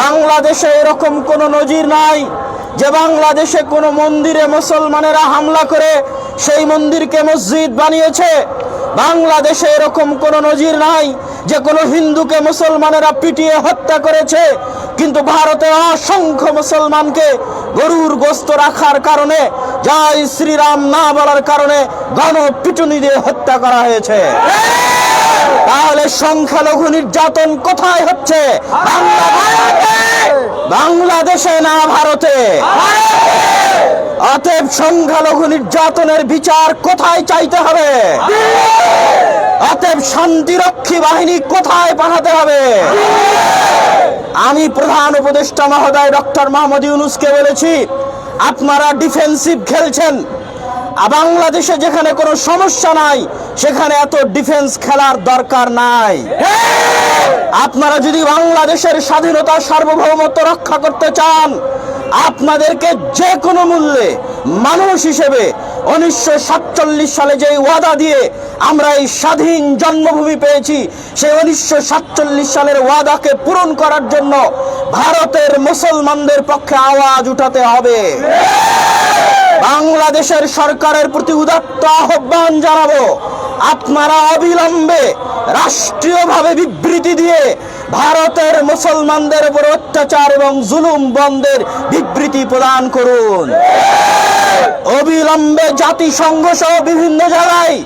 বাংলাদেশে এরকম কোনো নজির নাই যে বাংলাদেশে কোনো মন্দিরে মুসলমানেরা হামলা করে সেই মন্দিরকে মসজিদ বানিয়েছে। বাংলাদেশে এরকম কোনো নজির নাই যে কোনো হিন্দুকে মুসলমানেরা পিটিয়ে হত্যা করেছে। কিন্তু ভারতে অসংখ্য মুসলমানকে গরুর গোস্ত রাখার কারণে, জয় শ্রীরাম না বলার কারণে গণপিটুনি দিয়ে হত্যা করা হয়েছে। তাহলে সংখ্যালঘু নির্যাতন কোথায় হচ্ছে? বাংলাদেশে না ভারতে? অতএব সংখ্যালঘু নির্যাতনের বিচার কোথায় চাইতে হবে? অতএব শান্তিরক্ষী বাহিনী কোথায় পাঠাতে হবে? আমি প্রধান উপদেষ্টা মহোদয় ডক্টর মোহাম্মদ ইউনুসকে বলেছি, আপনারা ডিফেন্সিভ খেলছেন। বাংলাদেশে যেখানে কোনো সমস্যা নাই, সেখানে এত ডিফেন্স খেলার দরকার নাই। আপনারা যদি বাংলাদেশের স্বাধীনতা সার্বভৌমত্ব রক্ষা করতে চান, আপনাদেরকে যে কোনো মূল্যে মানুষ হিসেবে উনিশশো সাতচল্লিশ সালে যে ওয়াদা দিয়ে আমরা এই স্বাধীন জন্মভূমি পেয়েছি, সেই উনিশশো সাতচল্লিশ সালের ওয়াদাকে পূরণ করার জন্য ভারতের মুসলমানদের পক্ষে আওয়াজ উঠাতে হবে। বাংলাদেশের সরকারের প্রতি উদাত্ত আহ্বান জানাব। আপনারা অবিলম্বে রাষ্ট্রীয়ভাবে বিবৃতি দিয়ে ভারতের মুসলমানদের উপর অত্যাচার এবং জুলুম বন্ধের বিবৃতি প্রদান করুন। অবিলম্বে জাতিসংঘ সহ বিভিন্ন জায়গায়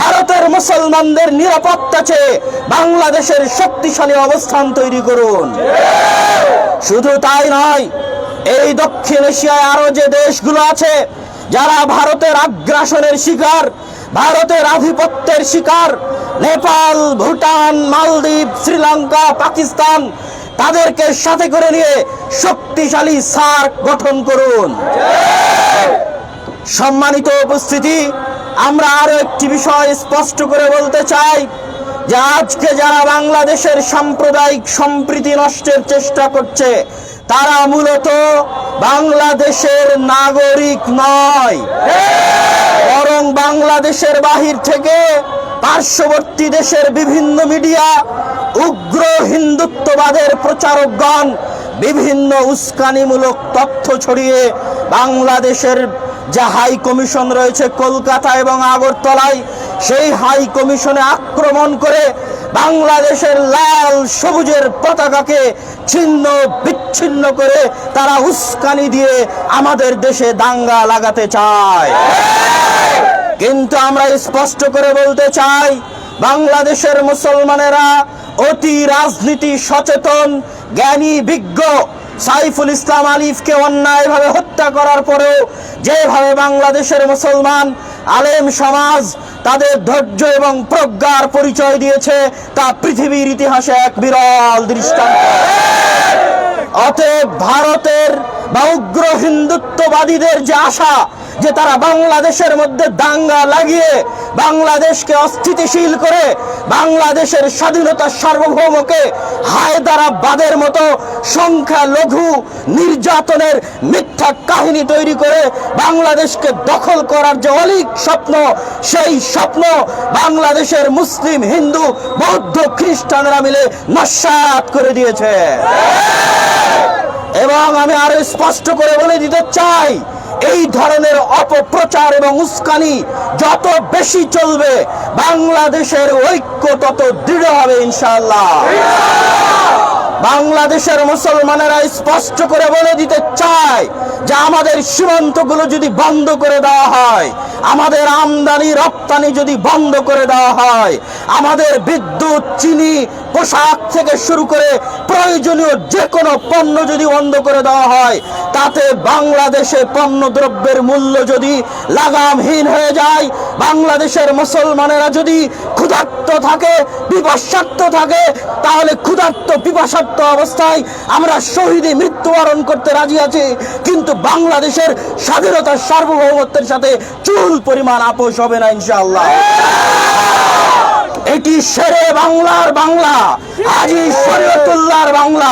ভারতের মুসলমানদের নিরাপত্তা চেয়ে বাংলাদেশের শক্তিশালী অবস্থান তৈরি করুন। শুধু তাই নয়, এই দক্ষিণ এশিয়ায় আরও যে দেশগুলো আছে যারা ভারতের আগ্রাসনের শিকার, ভারতের আধিপত্যের শিকার, নেপাল, ভুটান, মালদ্বীপ, শ্রীলঙ্কা, পাকিস্তান, তাদেরকে সাথে করে নিয়ে শক্তিশালী সার্ক গঠন করুন। সম্মানিত উপস্থিতি, আমরা আরও একটি বিষয় স্পষ্ট করে বলতে চাই যে আজকে যারা বাংলাদেশের সাম্প্রদায়িক সম্প্রীতি নষ্টের চেষ্টা করছে তারা মূলত বাংলাদেশের নাগরিক নয়। বরং বাংলাদেশের বাহির থেকে পার্শ্ববর্তী দেশের বিভিন্ন মিডিয়া, উগ্র হিন্দুত্ববাদের প্রচারকগণ বিভিন্ন উস্কানিমূলক তথ্য ছড়িয়ে বাংলাদেশের যে হাই কমিশন রয়েছে কলকাতা এবং আগরতলায়, সেই হাই কমিশনে আক্রমণ করে বাংলাদেশের লাল সবুজের পতাকাকে ছিন্ন বিচ্ছিন্ন করে তারা উস্কানি দিয়ে আমাদের দেশে দাঙ্গা লাগাতে চায়। কিন্তু আমরা স্পষ্ট করে বলতে চাই, বাংলাদেশের মুসলমানেরা অতি রাজনীতি সচেতন, জ্ঞানী, বিজ্ঞ সাইফুল ইসলাম আলিফকে অন্যায়ভাবে হত্যা করার পরেও যেভাবে বাংলাদেশের মুসলমান, আলেম সমাজ তাদের ধৈর্য এবং প্রজ্ঞার পরিচয় দিয়েছে, তা পৃথিবীর ইতিহাসে এক বিরল দৃষ্টান্ত। অতএব ভারতের বা উগ্র হিন্দুত্ববাদীদের যে আশা যে তারা বাংলাদেশের মধ্যে দাঙ্গা লাগিয়ে বাংলাদেশকে অস্থিতিশীল করে বাংলাদেশের স্বাধীনতা সার্বভৌমকে হায়দারাবাদের মতো সংখ্যা লঘু নির্যাতনের মিথ্যা কাহিনী তৈরি করে বাংলাদেশকে দখল করার যে অলিক স্বপ্ন, সেই স্বপ্ন বাংলাদেশের মুসলিম, হিন্দু, বৌদ্ধ, খ্রিস্টানরা মিলে নস্বাত করে দিয়েছে। এবং আমি আরও স্পষ্ট করে বলে দিতে চাই এই ধরনের অপপ্রচার এবং উস্কানি যত বেশি চলবে, বাংলাদেশের ঐক্য তত দৃঢ় হবে, ইনশাআল্লাহ। বাংলাদেশের মুসলমানেরা স্পষ্ট করে বলে দিতে চায় যে আমাদের সীমান্তগুলো যদি বন্ধ করে দেওয়া হয়, আমাদের আমদানি রপ্তানি যদি বন্ধ করে দেওয়া হয়, আমাদের বিদ্যুৎ, চিনি পোশাক থেকে শুরু করে প্রয়োজনীয় যে কোনো পণ্য যদি বন্ধ করে দেওয়া হয়, তাতে বাংলাদেশে পণ্য দ্রব্যের মূল্য যদি লাগামহীন হয়ে যায়, বাংলাদেশের মুসলমানেরা যদি ক্ষুধার্ত থাকে বিপসার্থ থাকে, তাহলে ক্ষুধার্ত বিপাসার্থ অবস্থায় আমরা শহীদে মৃত্যুবরণ করতে রাজি আছি, কিন্তু বাংলাদেশের স্বাধীনতার সার্বভৌমত্বের সাথে চুল পরিমাণ আপোষ হবে না ইনশাআল্লাহ। এটি শেরে বাংলার বাংলা। আজি শরীয়তুল্লাহর বাংলা।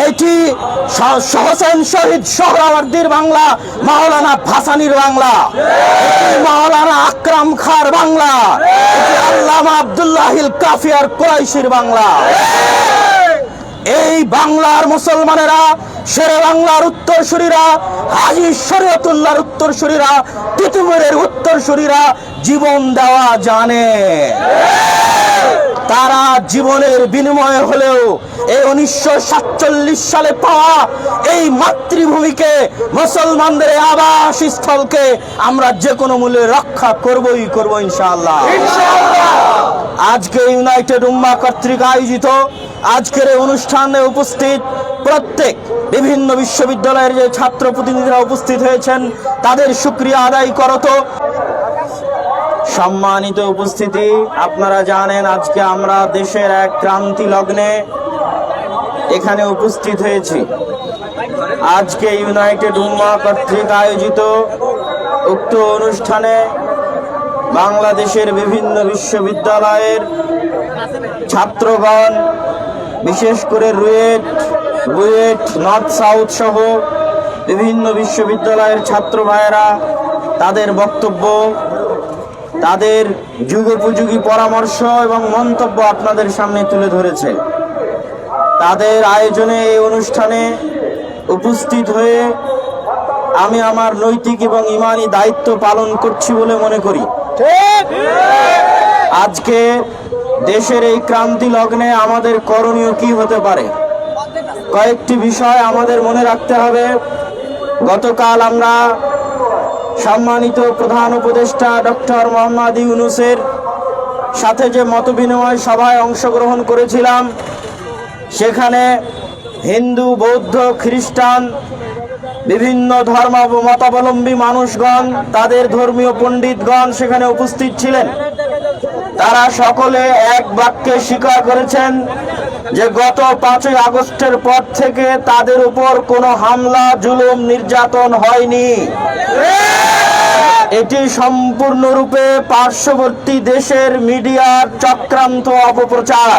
এটি স- হোসেন শহীদ সোহরাওয়ার্দীর বাংলা, মাওলানা ভাসানির বাংলা। মাওলানা আকরাম খার বাংলা। আল্লামা আব্দুল্লাহিল কাফিয়ার কোরাইশির বাংলা। এই বাংলার মুসলমানেরা শেরে বাংলার উত্তরসূরিরা হাজি শরীয়তুল্লাহর উত্তরসূরিরা তিতুমিরের উত্তরসূরিরা জীবন দেওয়া জানে। তারা জীবনের বিনিময়ে হলেও এই উনিশশো সাতচল্লিশ সালে পাওয়া এই মাতৃভূমিকে মুসলমানদের আবাস স্থলকে আমরা যে কোনো মূল্যে রক্ষা করবই করব ইনশাআল্লাহ। আজকে ইউনাইটেড উম্মা কর্তৃক আয়োজিত আজকের এই অনুষ্ঠানে উপস্থিত প্রত্যেক বিভিন্ন বিশ্ববিদ্যালয়ের যে ছাত্র প্রতিনিধিরা উপস্থিত হয়েছেন, তাদের সুক্রিয়া আদায় করত সম্মানিত উপস্থিতি, আপনারা জানেন আজকে আমরা দেশের এক ক্রান্তি লগ্নে এখানে উপস্থিত হয়েছি। আজকে ইউনাইটেড উম্মা কর্তৃক আয়োজিত উক্ত অনুষ্ঠানে বাংলাদেশের বিভিন্ন বিশ্ববিদ্যালয়ের ছাত্রগণ বিশেষ করে রুয়েট বুয়েট নর্থ সাউথ সহ বিভিন্ন বিশ্ববিদ্যালয়ের ছাত্র ভাইয়েরা তাদের বক্তব্য তাদের যুগোপযোগী পরামর্শ এবং মন্তব্য আপনাদের সামনে তুলে ধরেছে। তাদের আয়োজনে এই অনুষ্ঠানে উপস্থিত হয়ে আমি আমার নৈতিক এবং ইমানি দায়িত্ব পালন করছি বলে মনে করি। আজকে দেশের এই ক্রান্তি লগ্নে আমাদের করণীয় কি হতে পারে? কয়েকটি বিষয় আমাদের মনে রাখতে হবে। গতকাল আমরা সম্মানিত প্রধান উপদেষ্টা ডক্টর মোহাম্মদ ইউনুসের সাথে যে মতবিনিময় সভায় অংশগ্রহণ করেছিলাম, সেখানে হিন্দু, বৌদ্ধ, খ্রিস্টান, বিভিন্ন ধর্ম মতাবলম্বী মানুষগণ, তাদের ধর্মীয় পণ্ডিতগণ সেখানে উপস্থিত ছিলেন। তারা সকলে এক বাক্যে স্বীকার করেছেন যে গত পাঁচই আগস্টের পর থেকে তাদের উপর কোনো হামলা, জুলুম নির্যাতন হয়নি। এটি সম্পূর্ণরূপে পার্শ্ববর্তী দেশের মিডিয়ার চক্রান্ত অপপ্রচার।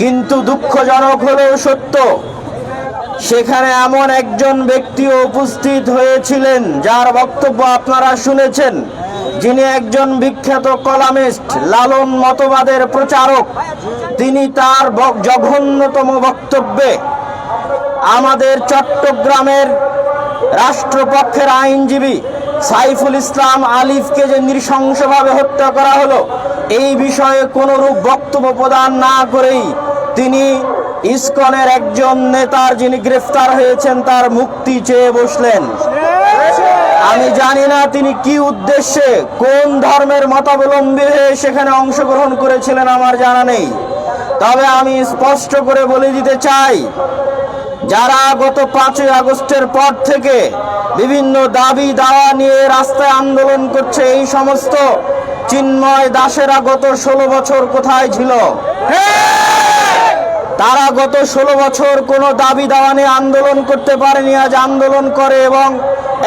কিন্তু দুঃখজনক হলেও সত্য, সেখানে এমন একজন ব্যক্তিও উপস্থিত হয়েছিলেন, যার বক্তব্য আপনারা শুনেছেন। যিনি একজন বিখ্যাত কলামিস্ট, লালন মতবাদের প্রচারক, তিনি তার জঘন্যতম বক্তব্যে আমাদের চট্টগ্রামের রাষ্ট্রপক্ষের আইনজীবী সাইফুল ইসলাম আলিফকে যে নৃশংসভাবে হত্যা করা হলো, এই বিষয়ে কোনরূপ বক্তব্য প্রদান না করেই তিনি ইসকনের একজন নেতার যিনি গ্রেফতার হয়েছেন, তার মুক্তি চেয়ে বসলেন। আমি জানি না তিনি কি উদ্দেশ্যে কোন ধর্মের মতাবলম্বী হয়ে সেখানে অংশগ্রহণ করেছিলেন, আমার জানা নেই। তবে আমি স্পষ্ট করে বলে দিতে চাই, যারা গত পাঁচই আগস্টের পর থেকে বিভিন্ন দাবি দাওয়া নিয়ে রাস্তায় আন্দোলন করছে, এই সমস্ত চিন্ময় দাসেরা গত ষোলো বছর কোথায় ছিল? তারা গত ষোলো বছর কোনো দাবি দাওয়া নিয়ে আন্দোলন করতে পারেনি, আজ আন্দোলন করে এবং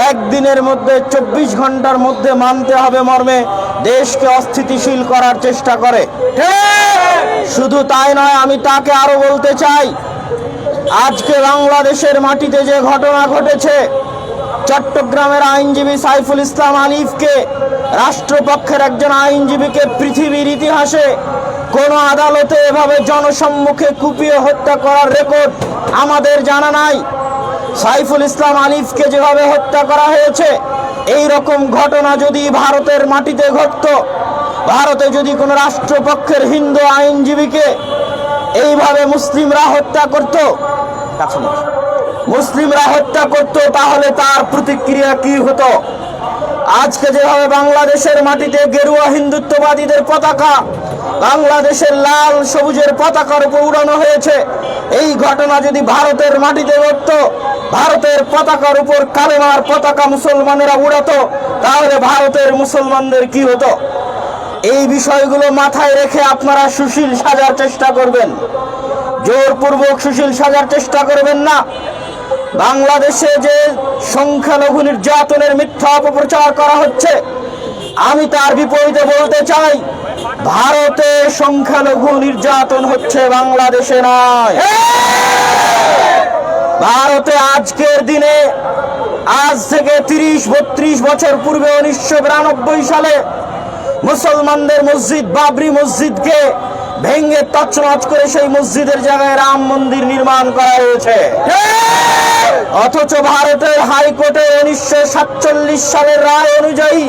একদিনের মধ্যে চব্বিশ ঘণ্টার মধ্যে মানতে হবে মর্মে, দেশকে অস্থিতিশীল করার চেষ্টা করে। শুধু তাই নয়, আমি তাকে আরও বলতে চাই, আজকে বাংলাদেশের মাটিতে যে ঘটনা ঘটেছে, চট্টগ্রামের আইনজীবী সাইফুল ইসলাম আলিফকে রাষ্ট্রপক্ষের একজন আইনজীবীকে পৃথিবীর ইতিহাসে কোন আদালতে এভাবে জনসম্মুখে কুপিয়ে হত্যা করার রেকর্ড আমাদের জানা নাই সাইফুল ইসলাম আলিফকে যেভাবে হত্যা করা হয়েছে এই রকম ঘটনা যদি ভারতের মাটিতে ঘটতো, ভারতে যদি কোনো রাষ্ট্রপক্ষের হিন্দু আইনজীবীকে এইভাবে মুসলিমরা হত্যা করত। মুসলিমরা হত্যা করত, তাহলে তার প্রতিক্রিয়া কি হতো আজকে যেভাবে বাংলাদেশের মাটিতে গেরুয়া হিন্দুত্ববাদীদের পতাকা, বাংলাদেশের লাল সবুজের পতাকার উপর উড়ানো হয়েছে, এই ঘটনা যদি ভারতের মাটিতে ঘটত, ভারতের পতাকার উপর কালেমার পতাকা মুসলমানেরা উড়াতো, তাহলে ভারতের মুসলমানদের কি হতো? এই বিষয়গুলো মাথায় রেখে আপনারা সুশীল সাজার চেষ্টা করবেন। জোরপূর্বক সুশীল সাজার চেষ্টা করবেন না। বাংলাদেশে যে সংখ্যালঘু নির্যাতনের মিথ্যা অপপ্রচার করা হচ্ছে। আমি তার বিপরীতে বলতে চাই, ভারতে সংখ্যালঘু নির্যাতন হচ্ছে, বাংলাদেশে নয়। ভারতে আজকের দিনে, আজ থেকে তিরিশ, বত্রিশ বছর পূর্বে উনিশশো বিরানব্বই সালে মুসলমানদের মসজিদ, বাবরি মসজিদকে ভেঙ্গে তছনছ করে সেই মসজিদের জায়গায় রাম মন্দির নির্মাণ করা হয়েছে। অথচ ভারতের হাইকোর্টে উনিশশো সাতচল্লিশ সালের রায় অনুযায়ী,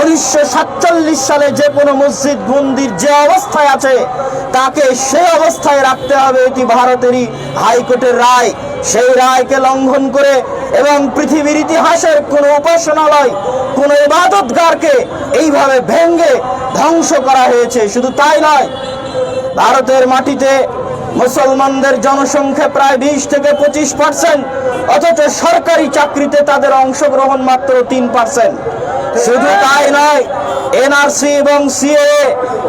উনিশশো সাতচল্লিশ সালে যে কোনো মসজিদ, মন্দির যে অবস্থায় আছে, তাকে সেই অবস্থায় রাখতে হবে এটি ভারতেরই হাইকোর্টের রায়। সেই রায়কে লঙ্ঘন করে এবং পৃথিবীর ইতিহাসের কোন উপাসনালয়, কোন ইবাদতগারকে এইভাবে ভেঙ্গে ধ্বংস করা হয়েছে। শুধু তাই নয় ভারতের মাটিতে মুসলমানদের জনসংখ্যা প্রায় বিশ থেকে পঁচিশ পার্সেন্ট, অথচ সরকারি চাকরিতে তাদের অংশগ্রহণ মাত্র তিন পার্সেন্ট। শুধু তাই নয়, এনআরসি এবং সিএ,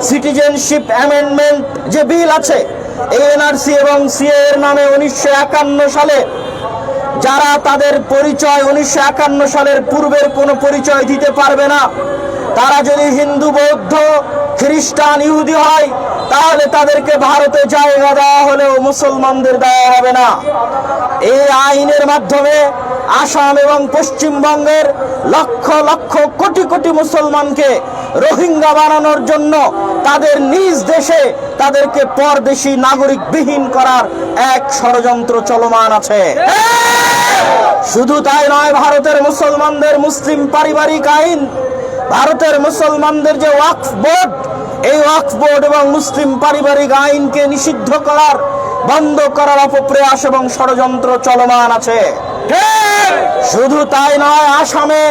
সিটিজেনশিপ অ্যামেন্ডমেন্ট যে বিল আছে, এই এনআরসি এবং সিএ এর নামে উনিশশো একান্ন সালে যারা তাদের পরিচয়, উনিশশো একান্ন সালের পূর্বের কোনো পরিচয় দিতে পারবে না। তারা যদি হিন্দু বৌদ্ধ খ্রিস্টান ইহুদি হয় তাহলে তাদেরকে ভারতে জায়গা দেওয়া হলেও মুসলমানদের দেওয়া হবে না। এই আইনের মাধ্যমে আসাম এবং পশ্চিমবঙ্গের লক্ষ লক্ষ কোটি কোটি মুসলমানকে রোহিঙ্গা বানানোর জন্য তাদের নিজ দেশে তাদেরকে পরদেশি নাগরিক বিহীন করার এক ষড়যন্ত্র চলমান আছে। শুধু তাই নয় ভারতের মুসলমানদের মুসলিম পারিবারিক আইন ভারতের মুসলমানদের যে ওয়াকফ বোর্ড, এই ওয়াকফ বোর্ড এবং মুসলিম পারিবারিক আইনকে নিষিদ্ধ করার, বন্ধ করার অপপ্রয়াস এবং ষড়যন্ত্র চলমান আছে। শুধু তাই নয়, আসামে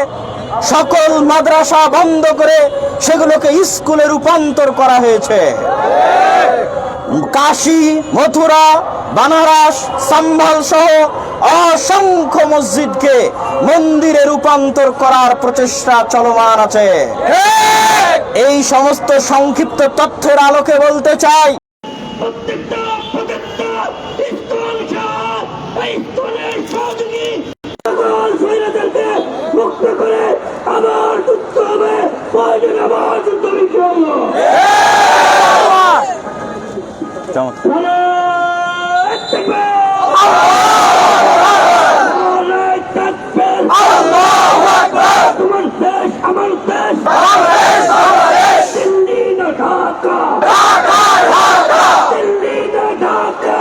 সকল মাদ্রাসা বন্ধ করে সেগুলোকে স্কুলে রূপান্তর করা হয়েছে। কাশী, মথুরা, বানারস সম্ভাল সহ অসংখ্য মসজিদকে মন্দিরে রূপান্তর করার প্রচেষ্টা চলমান আছে। এই সমস্ত সংক্ষিপ্ত তথ্যের আলোকে বলতে চাই। প্রত্যেকটা প্রত্যেকটা ইস্কন শাহ এই ইস্কনের সহযোগী সকল শহীদদেরকে মুক্ত করে আবার যুদ্ধ হবে। প্রয়োজন আবার যুদ্ধ বিগ্রহ তোমার দেশ আমার দেশ দিল্লি না ঢাকা। দিল্লি না ঢাকা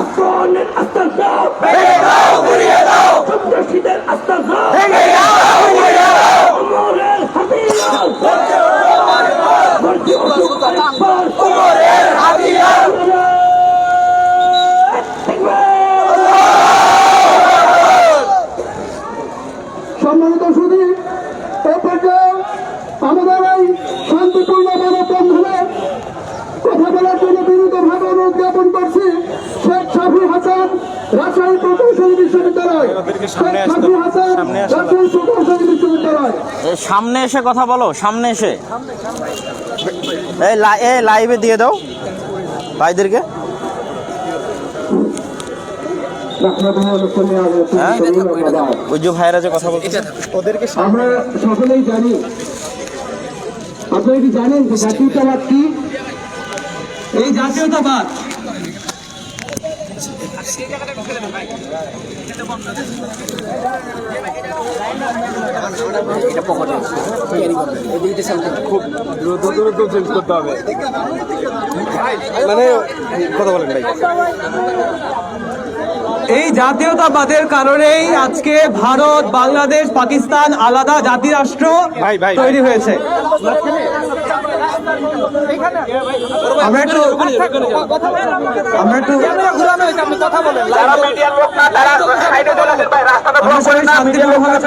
ইসকনের আস্তাসা সন্ত্রাসীদের আস্তাসা অমরের হাতিয়ার ভর্তি অসুখ একবার অমরের হাতিয়ার সম্মানিত সুদী এ পর্যায়ে আমাদের এই শান্তিপূর্ণ মানববন্ধনে কথা বলার জন্য বিনীতভাবে অনুরোধ জ্ঞাপন করছি শেখ শাফি হাসান রাজশাহী প্রকৌশলী বিশ্ববিদ্যালয়। রাজশাহী প্রকৌশলী সামনে এসে কথা বলো সামনে এসে। এই লাই- এই লাইভে দিয়ে দাও ভাইদেরকে। হ্যাঁ? ওই যে ভাইরা যে কথা বলছে আমরা সকলেই জানি আপনারা কি জানেন যে জাতীয়তাবাদ কি? এই জাতীয়তাবাদ। এই জাতীয়তাবাদের কারণেই আজকে ভারত বাংলাদেশ পাকিস্তান আলাদা জাতি রাষ্ট্র তৈরি হয়েছে। আমরা একটু আমরা একটু আমরা সবাই শান্তিপূর্ণভাবে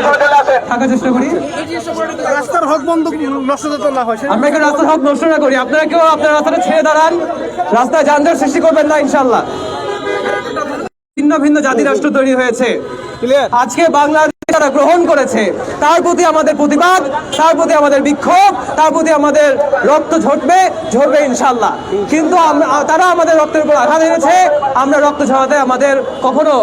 থাকার চেষ্টা করি। রাস্তার হক বন্ধ নষ্ট না হয়। আমরা কেউ রাস্তার হক নষ্ট না করি। আপনারা কেউ আপনার রাস্তাটা ছেড়ে দাঁড়ান। রাস্তায় যানজট সৃষ্টি করবেন না ইনশাল্লাহ ভিন্ন ভিন্ন জাতি রাষ্ট্র তৈরি হয়েছে। আজকে বাংলাদেশ তারা গ্রহণ করেছে। তার প্রতি আমাদের প্রতিবাদ, তার প্রতি আমাদের বিক্ষোভ, তার প্রতি আমাদের রক্ত ঝরবে ঝরবে ইনশাল্লাহ কিন্তু তারা আমাদের রক্তের উপর আঘাত এনেছে। আমরা রক্ত ঝরাতে আমাদের কখনো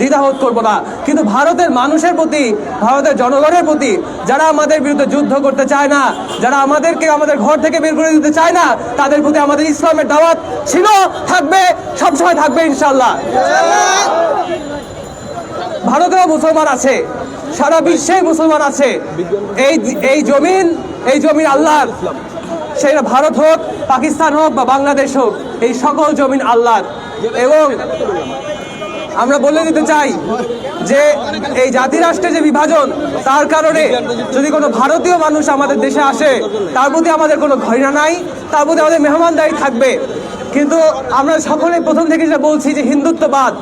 দ্বিধাবোধ করব না। কিন্তু ভারতের মানুষের প্রতি, ভারতের জনগণের প্রতি, যারা আমাদের বিরুদ্ধে যুদ্ধ করতে চায় না, যারা আমাদেরকে আমাদের ঘর থেকে বের করে দিতে চায় না, তাদের প্রতি আমাদের ইসলামের দাওয়াত ছিল, থাকবে, সবসময় থাকবে ইনশাল্লাহ ভারতেও মুসলমান আছে, সারা বিশ্বে মুসলমান আছে। এই এই জমিন এই জমিন আল্লাহর। সেটা ভারত হোক, পাকিস্তান হোক বা বাংলাদেশ হোক, এই সকল জমিন আল্লাহর। এবং আমরা বলে দিতে চাই যে এই জাতি রাষ্ট্রের যে বিভাজন, তার কারণে যদি কোনো ভারতীয় মানুষ আমাদের দেশে আসে, তার প্রতি আমাদের কোনো ঘৃণা নাই, তার প্রতি আমাদের মেহমানদারি থাকবে। কিন্তু আমরা সকলে প্রথম থেকে যেটা বলছি যে হিন্দুত্ববাদ।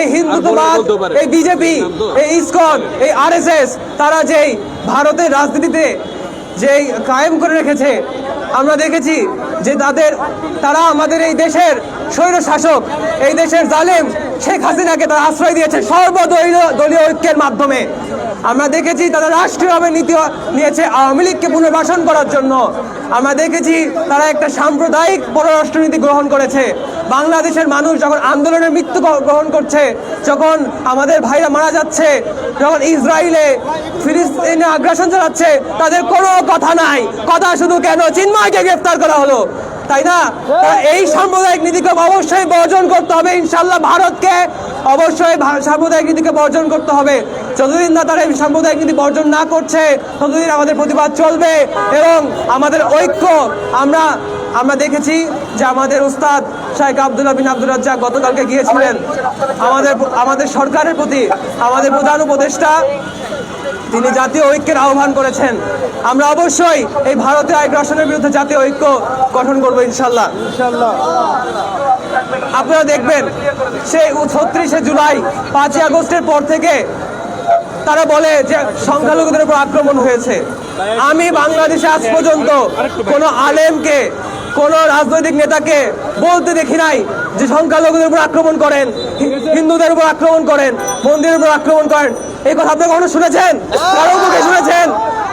এই হিন্দুত্ববাদ এই বিজেপি এই ইসকন এই আরএসএস তারা যেই ভারতের রাজনীতিতে যেই কায়েম করে রেখেছে আমরা দেখেছি যে তাদের তারা আমাদের এই দেশের স্বৈর শাসক এই দেশের জালেম শেখ হাসিনাকে তারা আশ্রয় দিয়েছে সর্বদলীয় দলীয় ঐক্যের মাধ্যমে। আমরা দেখেছি তারা রাষ্ট্রীয়ভাবে নীতি নিয়েছে, আওয়ামী লীগকে পুনর্বাসন করার জন্য। আমরা দেখেছি তারা একটা সাম্প্রদায়িক পররাষ্ট্রনীতি গ্রহণ করেছে। বাংলাদেশের মানুষ যখন আন্দোলনের মৃত্যু গ্রহণ করছে, যখন আমাদের ভাইরা মারা যাচ্ছে, যখন ইসরায়েলে ফিলিস্তিনে আগ্রাসন চালাচ্ছে, তাদের কোনো কথা নাই। কথা শুধু কেন, চিন্ময়কে গ্রেফতার করা হলো। তাই না? এই সাম্প্রদায়িক নীতিকে অবশ্যই বর্জন করতে হবে। ইনশাল্লাহ ভারতকে অবশ্যই সাম্প্রদায়িক নীতিকে বর্জন করতে হবে। যতদিন না তারা এই সাম্প্রদায়িক নীতি বর্জন না করছে, ততদিন আমাদের প্রতিবাদ চলবে এবং আমাদের ঐক্য আমরা আমরা দেখেছি যে আমাদের উস্তাদ শাহেখ আব্দুল্লাহ বিন আব্দুল রাজ্জাক গতকালকে গিয়েছিলেন। আমাদের আমাদের সরকারের প্রতি, আমাদের প্রধান উপদেষ্টা তিনি জাতীয় ঐক্যের আহ্বান করেছেন। আমরা অবশ্যই এই ভারতীয় আগ্রাসনের বিরুদ্ধে জাতীয় ঐক্য গঠন করব ইনশাল্লাহ। আপনারা দেখবেন, সেই ছত্রিশে জুলাই, পাঁচই আগস্টের পর থেকে তারা বলে যে সংখ্যালঘুদের উপর আক্রমণ হয়েছে। আমি বাংলাদেশে আজ পর্যন্ত কোনো আলেমকে, কোনো রাজনৈতিক নেতাকে বলতে দেখি নাই যে সংখ্যালঘুদের উপর আক্রমণ করেন। হিন্দুদের উপর আক্রমণ করেন, মন্দিরের উপর আক্রমণ করেন। এই কথা আপনি কখনো শুনেছেন? কারও মুখে শুনেছেন?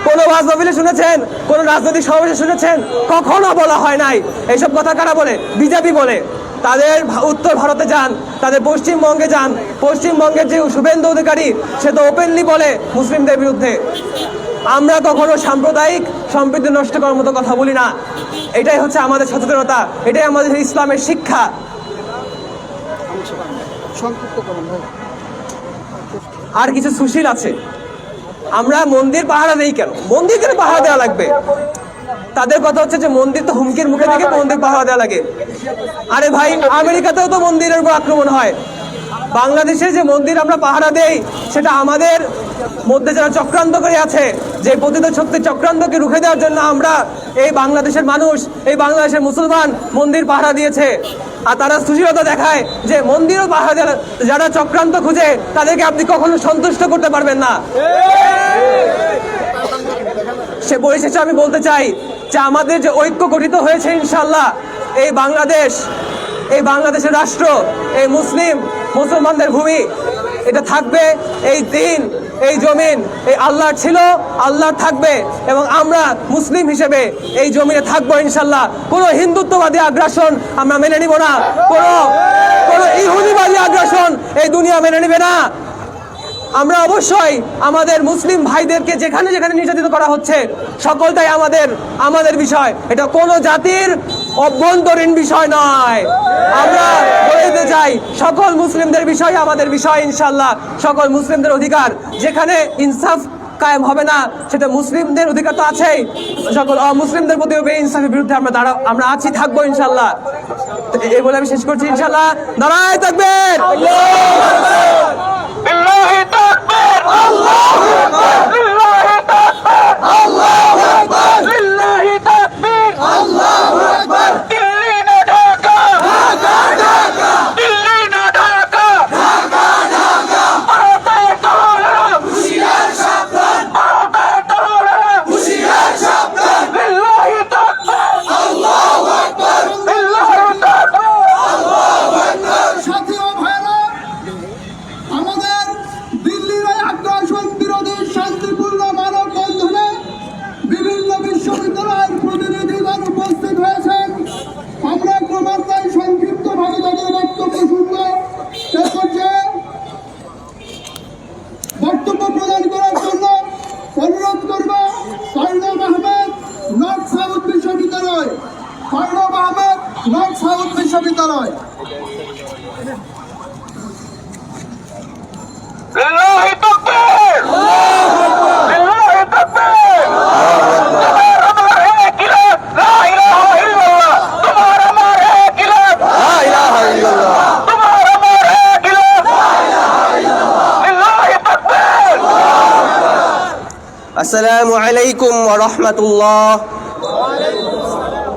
কোনো ওয়াজ শুনেছেন? কোনো রাজনৈতিক সমাবেশে শুনেছেন? কখনো বলা হয় নাই। এইসব কথা কারা বলে? বিজেপি বলে। তাদের উত্তর ভারতে যান, তাদের পশ্চিমবঙ্গে যান। পশ্চিমবঙ্গের যে শুভেন্দু অধিকারী, সে তো ওপেনলি বলে মুসলিমদের বিরুদ্ধে। আমরা কখনো সাম্প্রদায়িক সম্প্রীতি নষ্ট করার মতো কথা বলি না। এটাই হচ্ছে আমাদের সচেতনতা। এটাই আমাদের ইসলামের শিক্ষা। আর কিছু সুশীল আছে। আমরা মন্দির পাহারা দেই কেন? মন্দির কেন পাহারা দেওয়া লাগবে? তাদের কথা হচ্ছে যে মন্দির তো হুমকির মুখে থেকে মন্দির পাহারা দেওয়া লাগে। আরে ভাই, আমেরিকাতেও তো মন্দিরের উপর আক্রমণ হয়। বাংলাদেশে যে মন্দির আমরা পাহারা দেই, সেটা আমাদের মধ্যে যারা চক্রান্ত করে আছে, যে পতিত শক্তি চক্রান্তকে রুখে দেওয়ার জন্য আমরা এই বাংলাদেশের মানুষ, এই বাংলাদেশের মুসলমান মন্দির পাহারা দিয়েছে। আর তারা সুশীলতা দেখায় যে মন্দিরও পাহারা দেয় যারা চক্রান্ত খুঁজে, তাদেরকে আপনি কখনো সন্তুষ্ট করতে পারবেন না। সে পরিশেষে আমি বলতে চাই যে আমাদের যে ঐক্য গঠিত হয়েছে ইনশাল্লাহ এই বাংলাদেশ, এই বাংলাদেশের রাষ্ট্র, এই মুসলিম, মুসলমানদের ভূমি, এটা থাকবে এই দিন এই জমিন এই আল্লাহর ছিল আল্লাহর থাকবে এবং আমরা মুসলিম হিসেবে এই জমিনে থাকব ইনশাল্লাহ কোনো হিন্দুত্ববাদী আগ্রাসন আমরা মেনে নিব না। কোনো কোনো ইহুদিবাদী আগ্রাসন এই দুনিয়া মেনে নিবে না। আমরা অবশ্যই আমাদের মুসলিম ভাইদেরকে যেখানে যেখানে নির্যাতিত করা হচ্ছে, সকলটাই আমাদের আমাদের বিষয়। এটা কোনো জাতির অভ্যন্তরীণ বিষয় নয়। আমরা বলতে চাই, সকল মুসলিমদের বিষয় আমাদের বিষয় ইনশাল্লাহ সকল মুসলিমদের অধিকার। যেখানে ইনসাফ কায়েম হবে না, সেটা মুসলিমদের অধিকার তো আছেই। সকল মুসলিমদের প্রতি ইনসাফের বিরুদ্ধে আমরা দাঁড়া আমরা আছি, থাকব ইনশাল্লাহ এই বলে আমি শেষ করছি ইনশাল্লাহ দাঁড়ায় থাকবেন!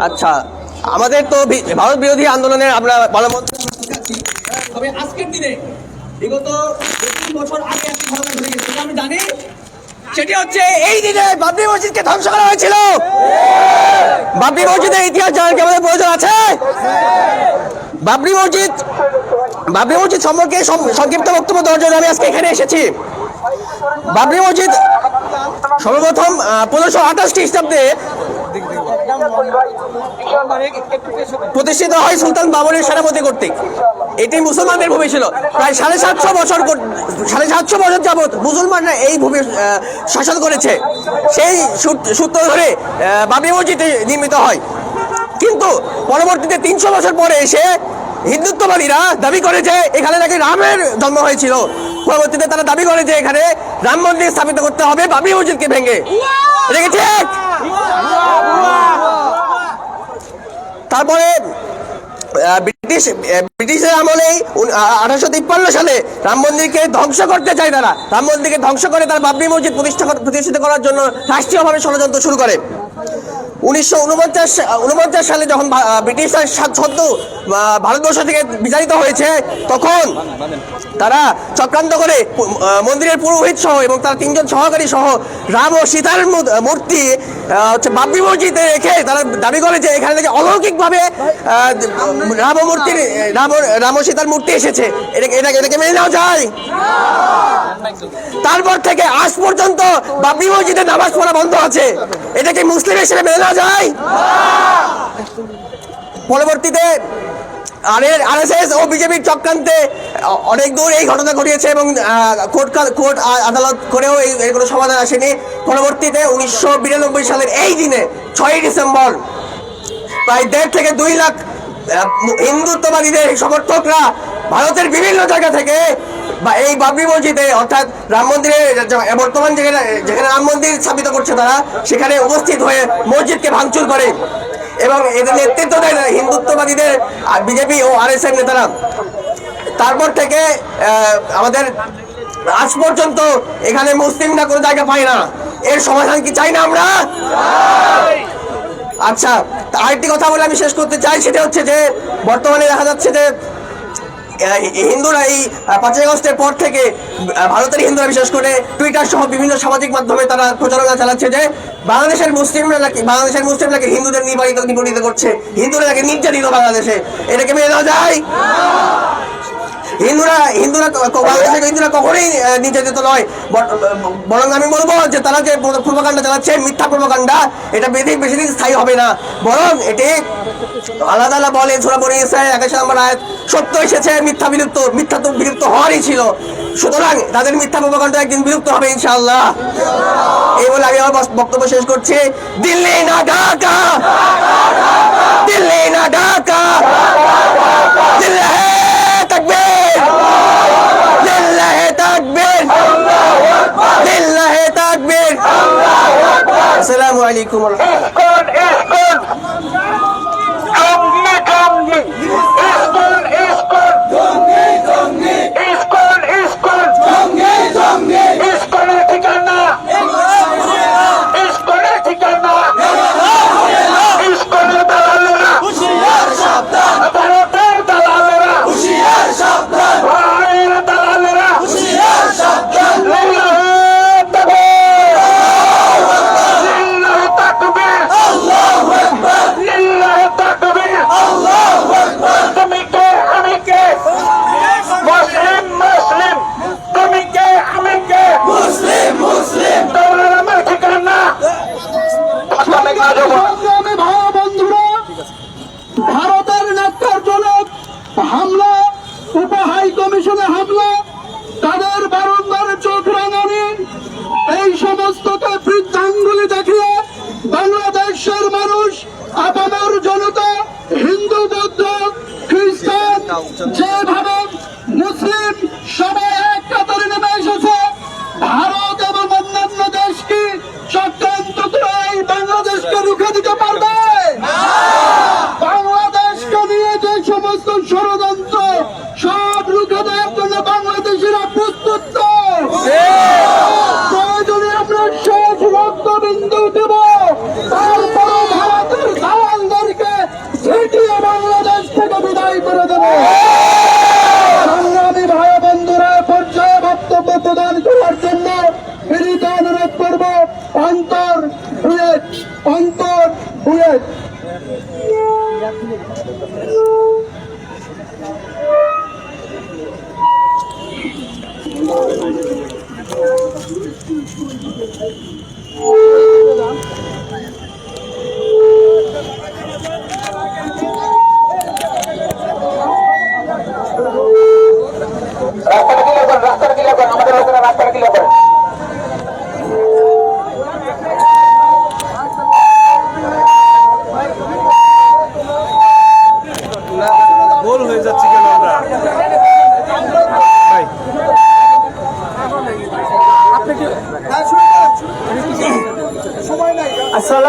আচ্ছা আমাদের তো ভারত বিরোধী আন্দোলনের আমরা গণমন্ত্র তবে আজকের দিনে বিগত বছর আগে আমি জানি। সেটি হচ্ছে এই দিনে বাবরি মসজিদকে ধ্বংস করা হয়েছিল। বাবরি মসজিদের ইতিহাস জানার কি আমাদের প্রয়োজন আছে? বাবরি মসজিদ বাবরি মসজিদ সম্পর্কে সংক্ষিপ্ত বক্তব্য দেওয়ার জন্য আমি আজকে এখানে এসেছি। বাবরি মসজিদ সর্বপ্রথম পনেরোশো আঠাশ খ্রিস্টাব্দে প্রতিষ্ঠিত হয় সুলতান বাবরের সেনাপতি কর্তৃক। এটি মুসলমানদের ভূমি ছিল। প্রায় সাড়ে সাতশো বছর সাড়ে সাতশো বছর যাবৎ মুসলমানরা এই ভূমি শাসন করেছে। সেই সূত্র ধরে বাবরি মসজিদ নির্মিত হয়। কিন্তু পরবর্তীতে তিনশো বছর পরে এসে হিন্দুত্ববাদীরা দাবি করে যে এখানে নাকি রামের জন্ম হয়েছিল। পরবর্তীতে তারা দাবি করে যে এখানে রাম মন্দির স্থাপিত করতে হবে বাবরি মসজিদকে ভেঙে। তারপরে ব্রিটিশ ব্রিটিশের আমলেই আঠারোশো তিপ্পান্ন সালে রাম মন্দিরকে ধ্বংস করতে চায় তারা। রাম মন্দিরকে ধ্বংস করে তারা বাবরি মসজিদ প্রতিষ্ঠা প্রতিষ্ঠিত করার জন্য রাষ্ট্রীয়ভাবে ষড়যন্ত্র শুরু করে। উনিশশো উনপঞ্চাশ সালে যখন ব্রিটিশরা সদ্য ভারতবর্ষ থেকে বিচারিত হয়েছে, তখন তারা চক্রান্ত করে মন্দিরের পুরোহিত সহ এবং তার তিনজন সহকারী সহ রাম ও সীতার মূর্তি হচ্ছে বাবরি মসজিদে রেখে তারা দাবি করে যে এখানে থেকে অলৌকিকভাবে রাম মূর্তির, রাম রাম সীতার মূর্তি এসেছে। এটাকে এটাকে মেনে নেওয়া যায়। তারপর থেকে আজ পর্যন্ত বাবরি মসজিদে নামাজ পড়া বন্ধ আছে। এটাকে মুসলিম হিসেবে মেনে নেওয়া যায়। পরবর্তীতে আর আরএসএস ও বিজেপির চক্রান্তে, অনেক দূর এই ঘটনা ঘটিয়েছে এবং কোর্ট কোর্ট আদালত করেও এই কোনো সমাধান আসেনি। পরবর্তীতে উনিশশো বিরানব্বই সালের এই দিনে, ছয়ই ডিসেম্বর, প্রায় দেড় থেকে দুই লাখ হিন্দুত্ববাদীদের সমর্থকরা ভারতের বিভিন্ন জায়গা থেকে বা এই বাবরি মসজিদে, অর্থাৎ রাম মন্দিরে বর্তমান যেখানে যেখানে রাম মন্দির স্থাপিত করছে তারা, সেখানে উপস্থিত হয়ে মসজিদকে ভাঙচুর করে। এবং এদের নেতৃত্ব দেয় না, হিন্দুত্ববাদীদের বিজেপি ও আর এস নেতারা। তারপর থেকে আমাদের আজ পর্যন্ত এখানে মুসলিমরা কোনো জায়গা পায় না। এর সমাধান কি চাই না আমরা? আচ্ছা আরেকটি কথা বলে আমি শেষ করতে চাই, সেটা হচ্ছে যে, বর্তমানে দেখা যাচ্ছে যে হিন্দুরা এই পাঁচই আগস্টের পর থেকে ভারতের হিন্দুরা বিশেষ করে টুইটার সহ বিভিন্ন সামাজিক মাধ্যমে তারা প্রচারণা চালাচ্ছে যে বাংলাদেশের মুসলিমরা নাকি, বাংলাদেশের মুসলিম নাকি হিন্দুদের নির্বাচিত, নিপীড়িত করছে। হিন্দুরা নাকি নির্যাতিত বাংলাদেশে। এটাকে মেনে নেওয়া যায়? হিন্দুরা হিন্দুরা বাংলাদেশের হিন্দুরা কখনোই নির্যাতিত নয়। বরং আমি বলব যে তারা যে প্রভাকাণ্ডা চালাচ্ছে, মিথ্যা প্রভাকাণ্ডা, এটা বেশি বেশি দিন স্থায়ী হবে না। বরং এটি আল্লাহ তাআলা বলে সূরা বনি ইসরাঈল 21 নম্বর আয়াত, সত্য এসেছে, মিথ্যা বিলুপ্ত, মিথ্যা তো বিলুপ্ত হওয়ারই ছিল। সুতরাং তাদের মিথ্যা প্রভাকাণ্ড একদিন বিলুপ্ত হবে, ইনশাআল্লাহ। এই বলে আমি আমার বক্তব্য শেষ করছি। দিল্লি না ঢাকা! দিল্লি না ঢাকা! দিল্লি তাকবীর লিল্লাহি তাকবীর লিল্লাহি তাকবীর আসসালামু আলাইকুম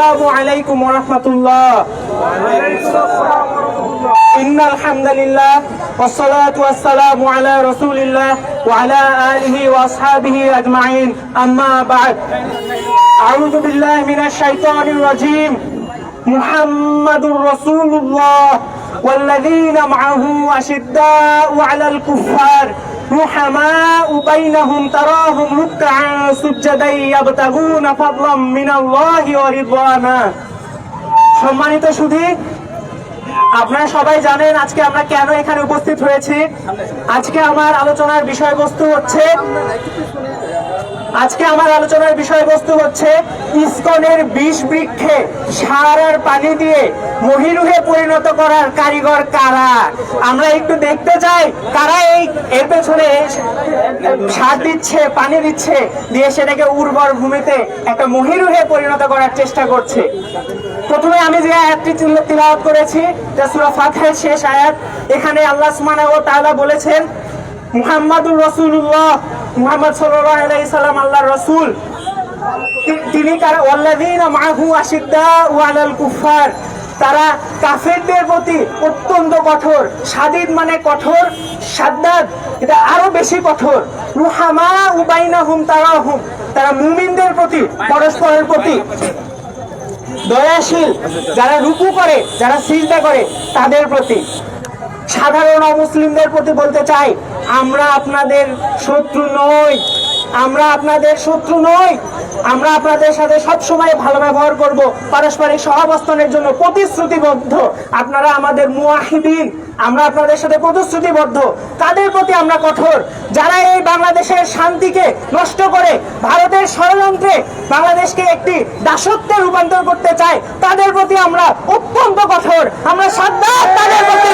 السلام عليكم ورحمة الله. إن الحمد لله والصلاة والسلام على رسول الله وعلى آله وأصحابه أجمعين. أما بعد أعوذ بالله من الشيطان الرجيم. محمد رسول الله والذين معه أشداء على الكفار. رحماء بينهم تراهم ركعا سجدا يبتغون فضلا من الله ورضوانا সম্মানিত সুধী আপনারা সবাই জানেন আজকে আমরা কেন এখানে উপস্থিত হয়েছি আজকে আমার আলোচনার বিষয়বস্তু হচ্ছে আজকে আমার আলোচনার বিষয়বস্তু হচ্ছে ইসকনের বিষ বৃক্ষে সার আর পানি দিয়ে মহিরুহে পরিণত করার কারিগর কারা? আমরা একটু দেখতে চাই, কারা এই এর পেছনে সার দিচ্ছে, পানি দিচ্ছে, দিয়ে সেটাকে উর্বর ভূমিতে একটা মহিরুহে পরিণত করার চেষ্টা করছে। প্রথমে আমি যে আয়াতটি তিল- তিলাওয়াত করেছি যা সূরা ফাতহের শেষ আয়াত। এখানে আল্লাহ সুবহানাহু ওয়া তাআলা বলেছেন, মুহাম্মাদুর রাসূলুল্লাহ মুহাম্মদ সাল্লাল্লাহু আলাইহি সাল্লাম, আল্লাহর রাসূল। তিনি কারা ওয়াল্লাযীনা মাআহু আশিদ্দাউ আলাল কুফার তারা কাফেরদের প্রতি অত্যন্ত কঠোর, সাদিদ মানে কঠোর, সাদ্দাদ এটা আরও বেশি কঠোর। রুহামা উবাইনাহুম তারাহুম, তারা মুমিনদের প্রতি, পরস্পরের প্রতি দয়াশীল, যারা রুকু করে, যারা সিজদা করে, তাদের প্রতি। সাধারণ অমুসলিমদের প্রতি বলতে চাই আমরা আপনাদের শত্রু নই। আমরা আপনাদের শত্রু নই। আমরা আপনাদের সাথে সব সময় ভালো ব্যবহার করব। পারস্পরিক সহাবস্থানের জন্য প্রতিশ্রুতিবদ্ধ। আপনারা আমাদের মুয়াহিদিন, আমরা আপনাদের সাথে প্রতিশ্রুতিবদ্ধ। তাদের প্রতি আমরা কঠোর। যারা এই বাংলাদেশের শান্তিকে নষ্ট করে, ভারতের ষড়যন্ত্রে বাংলাদেশকে একটি দাসত্বে রূপান্তর করতে চায়, তাদের প্রতি আমরা অত্যন্ত কঠোর। আমরা সাদ্দাত তাদের প্রতি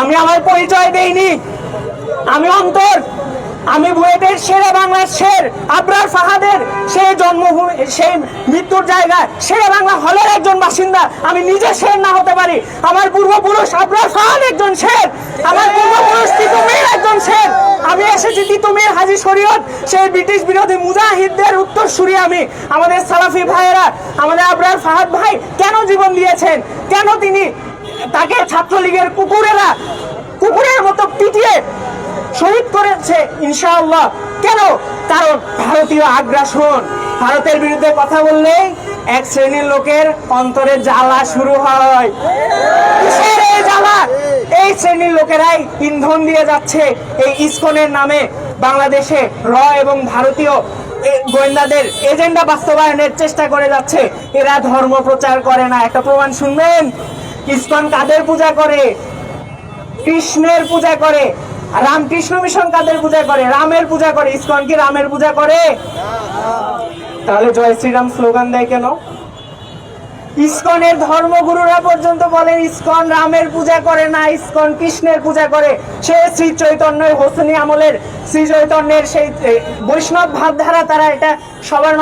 আমি আমার পরিচয় দেইনি। আমি অন্তর, আমি বুয়েটের সেরা বাংলার শের আবরার ফাহাদের সেই জন্মভূমি, সেই মৃত্যুর জায়গায় সেরা বাংলা হলের একজন বাসিন্দা আমি নিজে শের না হতে পারি। আমার পূর্বপুরুষ আবরার ফাহাদ একজন শের আমার পূর্বপুরুষ তিতুমির একজন শের আমি এসেছি তিতুমির হাজি শরীয়ত, সেই ব্রিটিশ বিরোধী মুজাহিদদের উত্তর সুরি আমি। আমাদের সালাফি ভাইয়েরা, আমাদের আবরার ফাহাদ ভাই কেন জীবন দিয়েছেন? কেন তিনি তাকে ছাত্রলীগের কুকুরেরা, কুকুরের মতো পিটিয়ে শহীদ করেছে ইনশাআল্লাহ। কেন? কারণ ভারতীয় আগ্রাসন। ভারতের বিরুদ্ধে কথা বললেই এক শ্রেণির লোকের অন্তরে জ্বালা শুরু হয়। জ্বালা? এই শ্রেণির লোকেরাই ইন্ধন দিয়ে যাচ্ছে। এই ইসকনের নামে বাংলাদেশে র এবং ভারতীয় গোয়েন্দাদের এজেন্ডা বাস্তবায়নের চেষ্টা করে যাচ্ছে। এরা ধর্ম প্রচার করে না। একটা প্রমাণ শুনবেন? ইসকন কাদের পূজা করে? কৃষ্ণের পূজা করে। রামকৃষ্ণ মিশন কাদের পূজা করে? রামের পূজা করে। ইসকন কি রামের পূজা করে? তাহলে জয় শ্রীরাম স্লোগান দেয় কেন? ইসকনের ধর্মগুরুরা পর্যন্ত বলেন, ইসকন রামের পূজা করে না, ইসকন কৃষ্ণের পূজা করে। সে শ্রী চৈতন্য হোসনি আমলের, শ্রী চৈতন্যের সেই বৈষ্ণব ভাবধারা, তারা এটা সবার